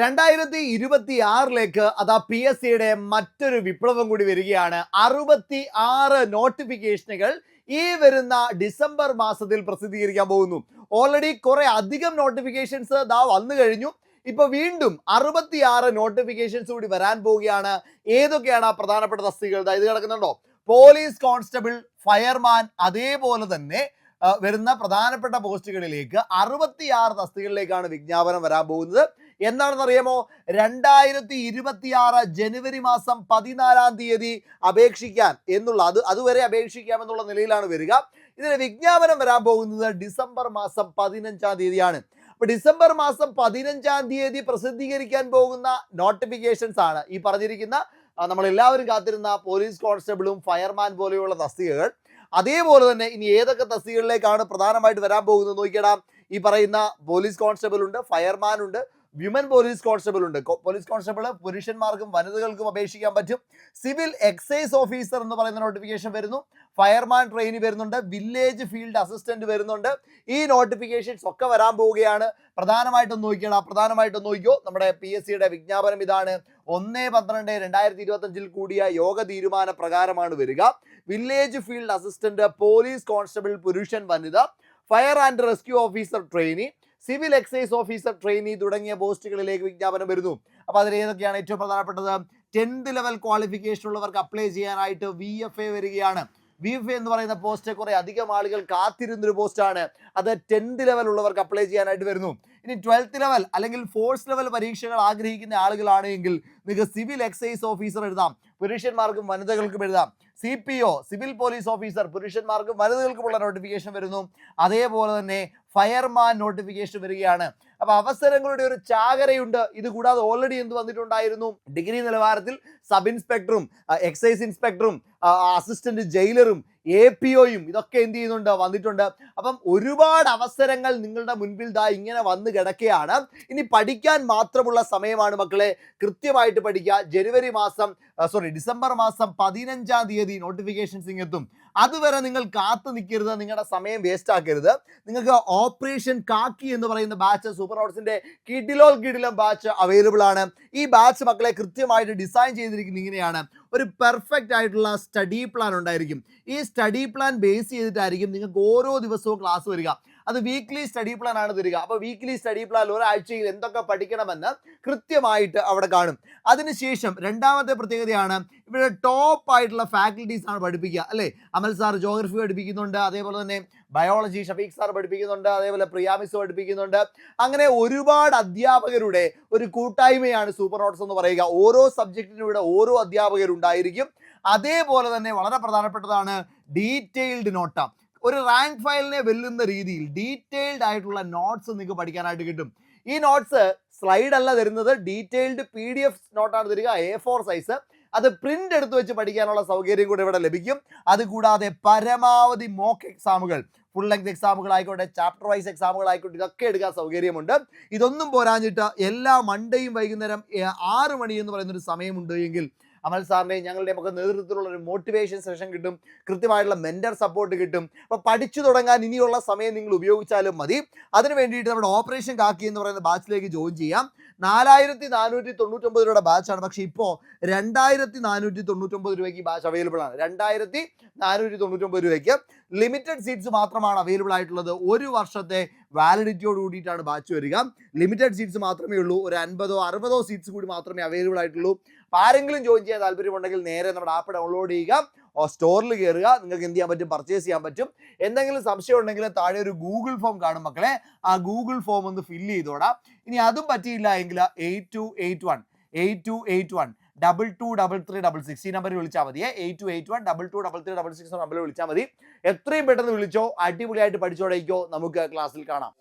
രണ്ടായിരത്തി ഇരുപത്തി ആറിലേക്ക് അതാ പി എസ് സിയുടെ മറ്റൊരു വിപ്ലവം കൂടി വരികയാണ്. അറുപത്തി ആറ് നോട്ടിഫിക്കേഷനുകൾ ഈ വരുന്ന ഡിസംബർ മാസത്തിൽ പ്രസിദ്ധീകരിക്കാൻ പോകുന്നു. ഓൾറെഡി കുറെ അധികം നോട്ടിഫിക്കേഷൻസ് ദാ വന്നു കഴിഞ്ഞു. ഇപ്പൊ വീണ്ടും അറുപത്തിയാറ് നോട്ടിഫിക്കേഷൻസ് കൂടി വരാൻ പോവുകയാണ്. ഏതൊക്കെയാണ് ആ പ്രധാനപ്പെട്ട തസ്തികൾ ഇത് കിടക്കുന്നുണ്ടോ? പോലീസ് കോൺസ്റ്റബിൾ ഫയർമാൻ അതേപോലെ തന്നെ വരുന്ന പ്രധാനപ്പെട്ട പോസ്റ്റുകളിലേക്ക് അറുപത്തിയാറ് തസ്തികളിലേക്കാണ് വിജ്ഞാപനം വരാൻ പോകുന്നത്. എന്താണെന്ന് അറിയാമോ രണ്ടായിരത്തി ഇരുപത്തിയാറ് ജനുവരി മാസം പതിനാലാം തീയതി അപേക്ഷിക്കാൻ എന്നുള്ള അത് അതുവരെ അപേക്ഷിക്കാം എന്നുള്ള നിലയിലാണ് വരിക. ഇതിന് വിജ്ഞാപനം വരാൻ പോകുന്നത് ഡിസംബർ മാസം പതിനഞ്ചാം തീയതിയാണ്. അപ്പൊ ഡിസംബർ മാസം പതിനഞ്ചാം തീയതി പ്രസിദ്ധീകരിക്കാൻ പോകുന്ന നോട്ടിഫിക്കേഷൻസ് ആണ് ഈ പറഞ്ഞിരിക്കുന്ന നമ്മൾ എല്ലാവരും കാത്തിരുന്ന പോലീസ് കോൺസ്റ്റബിളും ഫയർമാൻ പോലെയുള്ള തസ്തികകൾ. അതേപോലെ തന്നെ ഇനി ഏതൊക്കെ തസ്തികകളിലേക്കാണ് പ്രധാനമായിട്ട് വരാൻ പോകുന്നത് നോക്കിയടാ. ഈ പറയുന്ന പോലീസ് കോൺസ്റ്റബിൾ ഉണ്ട് ഫയർമാൻ ഉണ്ട് വിമൻ പോലീസ് കോൺസ്റ്റബിൾ ഉണ്ട്. പോലീസ് കോൺസ്റ്റബിൾ പുരുഷന്മാർക്കും വനിതകൾക്കും അപേക്ഷിക്കാൻ പറ്റും. സിവിൽ എക്സൈസ് ഓഫീസർ എന്ന് പറയുന്ന നോട്ടിഫിക്കേഷൻ വരുന്നു. ഫയർമാൻ ട്രെയിനി വരുന്നുണ്ട്. വില്ലേജ് ഫീൽഡ് അസിസ്റ്റന്റ് വരുന്നുണ്ട്. ഈ നോട്ടിഫിക്കേഷൻസ് ഒക്കെ വരാൻ പോവുകയാണ്. പ്രധാനമായിട്ടും നോക്കിയാണ്. പ്രധാനമായിട്ടും നോക്കിയോ നമ്മുടെ പി എസ് സിയുടെ വിജ്ഞാപനം ഇതാണ്. ഒന്ന് പന്ത്രണ്ട് രണ്ടായിരത്തി ഇരുപത്തി അഞ്ചിൽ കൂടിയ യോഗ തീരുമാന പ്രകാരമാണ് വരിക. Village field assistant police constable പുരുഷൻ വനിത fire and rescue officer trainee civil excise officer trainee തുടങ്ങിയ പോസ്റ്റുകളിലേക്ക് വിജ്ഞാപനം വരുന്നു. അപ്പൊ അതിൽ ഏതൊക്കെയാണ് ഏറ്റവും പ്രധാനപ്പെട്ടത്? ടെൻത്ത് ലെവൽ ക്വാളിഫിക്കേഷൻ ഉള്ളവർക്ക് അപ്ലൈ ചെയ്യാനായിട്ട് വി എഫ് എ വരികയാണ്. വി എഫ് എന്ന് പറയുന്ന പോസ്റ്റ് കുറെ അധികം ആളുകൾ കാത്തിരുന്നൊരു പോസ്റ്റാണ് അത് ടെൻത്ത് ലെവൽ ഉള്ളവർക്ക് അപ്ലൈ ചെയ്യാനായിട്ട് വരുന്നു. ഇനി ട്വൽത്ത് ലെവൽ അല്ലെങ്കിൽ ഫോഴ്സ് ലെവൽ പരീക്ഷകൾ ആഗ്രഹിക്കുന്ന ആളുകളാണ് എങ്കിൽ നിങ്ങൾക്ക് സിവിൽ എക്സൈസ് ഓഫീസർ എഴുതാം പുരുഷന്മാർക്കും വനിതകൾക്കും എഴുതാം. C P O civil police officer പുരുഷന്മാർക്കും വനിതകൾക്കുമുള്ള നോട്ടിഫിക്കേഷൻ വരുന്നു. അതേപോലെ തന്നെ ഫയർമാൻ നോട്ടിഫിക്കേഷൻ വരികയാണ്. അപ്പൊ അവസരങ്ങളുടെ ഒരു ചാകരയുണ്ട്. ഇത് കൂടാതെ ഓൾറെഡി എന്ത് വന്നിട്ടുണ്ടായിരുന്നു? ഡിഗ്രി നിലവാരത്തിൽ സബ് ഇൻസ്പെക്ടറും എക്സൈസ് ഇൻസ്പെക്ടറും അസിസ്റ്റന്റ് ജയിലറും എ പി ഒയും ഇതൊക്കെ എന്ത് ചെയ്യുന്നുണ്ട്? വന്നിട്ടുണ്ട്. അപ്പം ഒരുപാട് അവസരങ്ങൾ നിങ്ങളുടെ മുൻപിൽ ദാ ഇങ്ങനെ വന്നു കിടക്കുകയാണ്. ഇനി പഠിക്കാൻ മാത്രമുള്ള സമയമാണ് മക്കളെ. കൃത്യമായിട്ട് പഠിക്കുക. ജനുവരി മാസം സോറി ഡിസംബർ മാസം പതിനഞ്ചാം തീയതി നോട്ടിഫിക്കേഷൻസ് ഇങ്ങെത്തും. അതുവരെ നിങ്ങൾ കാത്തു നിൽക്കരുത് നിങ്ങളുടെ സമയം വേസ്റ്റ് ആക്കരുത്. നിങ്ങൾക്ക് ഓപ്പറേഷൻ കാക്കി എന്ന് പറയുന്ന ബാച്ച് സൂപ്പർ ഓഡ്സിന്റെ കിഡിലോൾ കിഡിലും ബാച്ച് അവൈലബിൾ ആണ്. ഈ ബാച്ച് മക്കളെ കൃത്യമായിട്ട് ഡിസൈൻ ചെയ്തിരിക്കുന്നത് ഇങ്ങനെയാണ്. ഒരു പെർഫെക്റ്റ് ആയിട്ടുള്ള സ്റ്റഡി പ്ലാൻ ഉണ്ടായിരിക്കും. ഈ സ്റ്റഡി പ്ലാൻ ബേസ് ചെയ്തിട്ടായിരിക്കും നിങ്ങൾക്ക് ഓരോ ദിവസവും ക്ലാസ് വരിക. അത് വീക്ക്ലി സ്റ്റഡി പ്ലാൻ ആണ് തരിക. അപ്പോൾ വീക്ക്ലി സ്റ്റഡി പ്ലാൻ ഒരാഴ്ചയിൽ എന്തൊക്കെ പഠിക്കണമെന്ന് കൃത്യമായിട്ട് അവിടെ കാണും. അതിനുശേഷം രണ്ടാമത്തെ പ്രത്യേകതയാണ് ഇവിടെ ടോപ്പ് ആയിട്ടുള്ള ഫാക്കൽറ്റീസ് ആണ് പഠിപ്പിക്കുക. അല്ലേ? അമൽ സാർ ജോഗ്രഫി പഠിപ്പിക്കുന്നുണ്ട് അതേപോലെ തന്നെ ബയോളജി ഷഫീഖ് സാർ പഠിപ്പിക്കുന്നുണ്ട് അതേപോലെ പ്രിയാമിസ് പഠിപ്പിക്കുന്നുണ്ട്. അങ്ങനെ ഒരുപാട് അധ്യാപകരുടെ ഒരു കൂട്ടായ്മയാണ് സൂപ്പർ നോട്ട്സ് എന്ന് പറയുക. ഓരോ സബ്ജക്റ്റിനും ഇവിടെ ഓരോ അധ്യാപകരുണ്ടായിരിക്കും. അതേപോലെ തന്നെ വളരെ പ്രധാനപ്പെട്ടതാണ് ഡീറ്റെയിൽഡ് നോട്ട. ഒരു റാങ്ക് ഫയലിനെ വെല്ലുന്ന രീതിയിൽ ഡീറ്റെയിൽഡ് ആയിട്ടുള്ള നോട്ട്സ് നിങ്ങൾക്ക് പഠിക്കാനായിട്ട് കിട്ടും. ഈ നോട്ട്സ് സ്ലൈഡ് അല്ല തരുന്നത് ഡീറ്റെയിൽഡ് പി ഡി എഫ് നോട്ടാണ് തരിക എ ഫോർ സൈസ് അത് പ്രിന്റ് എടുത്ത് വെച്ച് പഠിക്കാനുള്ള സൗകര്യം കൂടെ ഇവിടെ ലഭിക്കും. അതുകൂടാതെ പരമാവധി മോക്ക് എക്സാമുകൾ ഫുൾ ലെങ്ത് എക്സാമുകൾ ആയിക്കോട്ടെ ചാപ്റ്റർ വൈസ് എക്സാമുകൾ ആയിക്കോട്ടെ ഇതൊക്കെ എടുക്കാൻ സൗകര്യമുണ്ട്. ഇതൊന്നും പോരാഞ്ഞിട്ട് എല്ലാ മൺഡേയും വൈകുന്നേരം ആറ് മണി എന്ന് പറയുന്ന ഒരു സമയമുണ്ട് എങ്കിൽ അമൽ സാറിന്റെയും ഞങ്ങളുടെയും ഒക്കെ നേതൃത്വത്തിലുള്ള ഒരു മോട്ടിവേഷൻ സെഷൻ കിട്ടും. കൃത്യമായിട്ടുള്ള മെന്റർ സപ്പോർട്ട് കിട്ടും. അപ്പോൾ പഠിച്ചു തുടങ്ങാൻ ഇനിയുള്ള സമയം നിങ്ങൾ ഉപയോഗിച്ചാലും മതി. അതിന് വേണ്ടിയിട്ട് നമ്മുടെ ഓപ്പറേഷൻ കാക്കി എന്ന് പറയുന്ന ബാച്ചിലേക്ക് ജോയിൻ ചെയ്യാം. നാലായിരത്തി നാനൂറ്റി തൊണ്ണൂറ്റൊമ്പത് രൂപയുടെ ബാച്ചാണ് പക്ഷേ ഇപ്പോൾ രണ്ടായിരത്തി നാനൂറ്റി തൊണ്ണൂറ്റൊമ്പത് രൂപയ്ക്ക് ബാച്ച് അവൈലബിൾ ആണ്. രണ്ടായിരത്തി നാനൂറ്റി തൊണ്ണൂറ്റൊമ്പത് രൂപയ്ക്ക് ലിമിറ്റഡ് സീറ്റ്സ് മാത്രമാണ് അവൈലബിൾ ആയിട്ടുള്ളത്. ഒരു വർഷത്തെ വാലിഡിറ്റിയോട് കൂടിയിട്ടാണ് ബാച്ച് വരിക. ലിമിറ്റഡ് സീറ്റ്സ് മാത്രമേ ഉള്ളൂ. ഒരു അൻപതോ അറുപതോ സീറ്റ്സ് കൂടി മാത്രമേ അവൈലബിൾ ആയിട്ടുള്ളൂ. ആരെങ്കിലും ജോയിൻ ചെയ്യാൻ താല്പര്യമുണ്ടെങ്കിൽ നേരെ നമ്മുടെ ആപ്പ് ഡൗൺലോഡ് ചെയ്യുക. സ്റ്റോറിൽ കയറുക നിങ്ങൾക്ക് എന്ത് ചെയ്യാൻ പറ്റും? പർച്ചേസ് ചെയ്യാൻ പറ്റും. എന്തെങ്കിലും സംശയം ഉണ്ടെങ്കിൽ താഴെ ഒരു ഗൂഗിൾ ഫോം കാണും മക്കളെ. ആ ഗൂഗിൾ ഫോം ഒന്ന് ഫില്ല് ചെയ്തോടാം. ഇനി അതും പറ്റിയില്ല എങ്കിൽ eight two eight one eight two eight one double two double three double six ഈ നമ്പറിൽ വിളിച്ചാൽ മതി. Eight two eight one double two double three double six നമ്പറിൽ വിളിച്ചാൽ മതി. എത്രയും പെട്ടെന്ന് വിളിച്ചോ അടിപൊളിയായിട്ട് പഠിച്ചോടേക്കോ നമുക്ക് ക്ലാസ്സിൽ കാണാം.